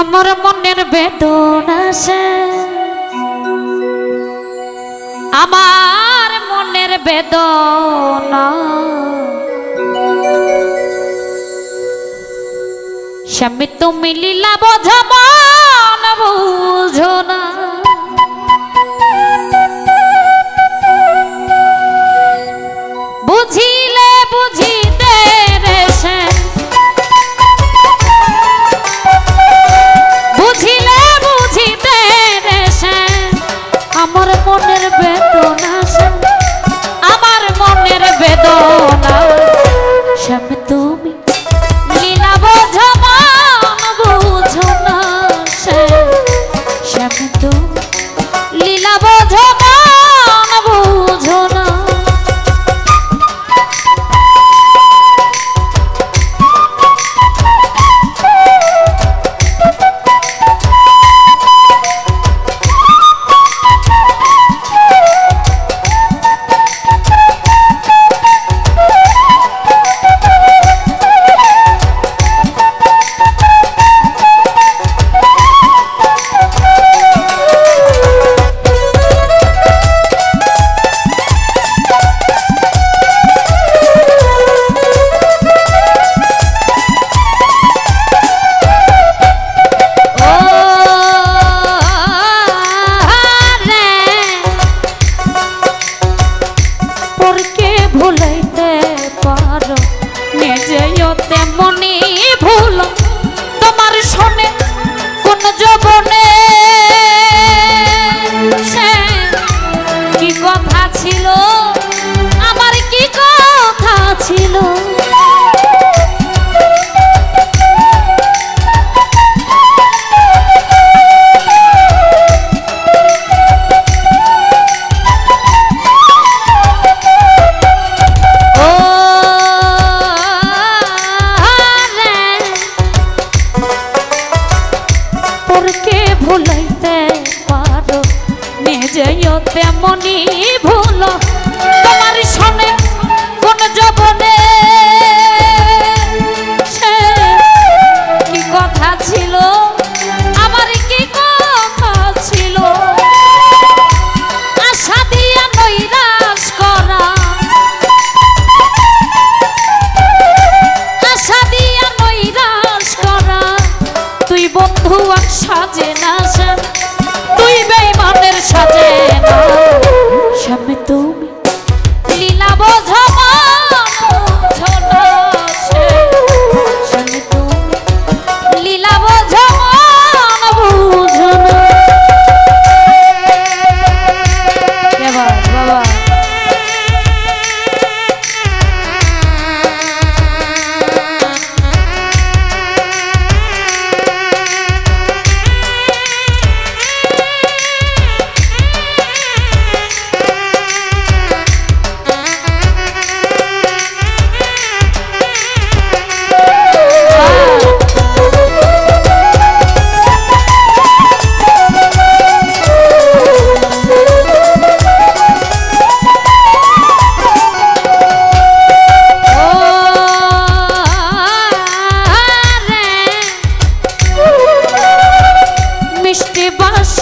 আমার মনের বেদন আছে আমার মনের বেদন। স্বামী তুমি লীলা বোঝাবো যেও তেমনি ভুল। তোমার শোনে কোন জবনে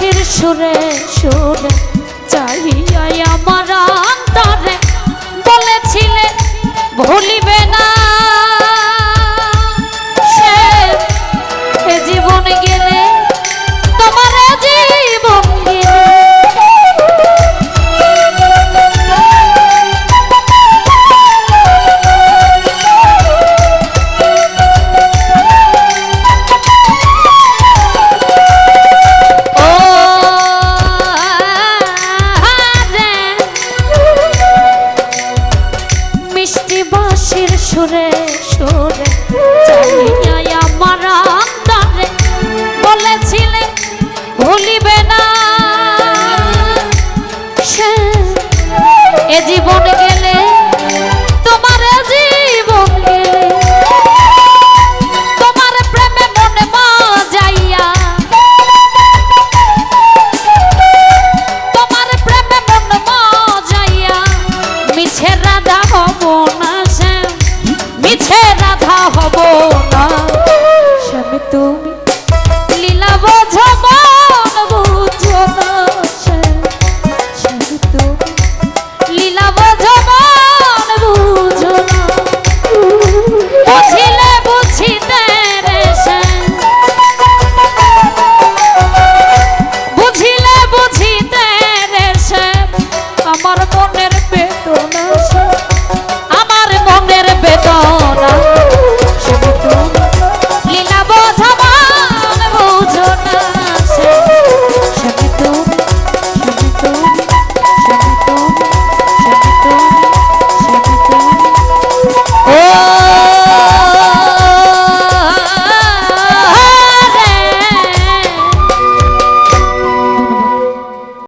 গানের সুরে সুরে চাহিয়াই আমার অন্তরে বলেছিলে ভুলি Only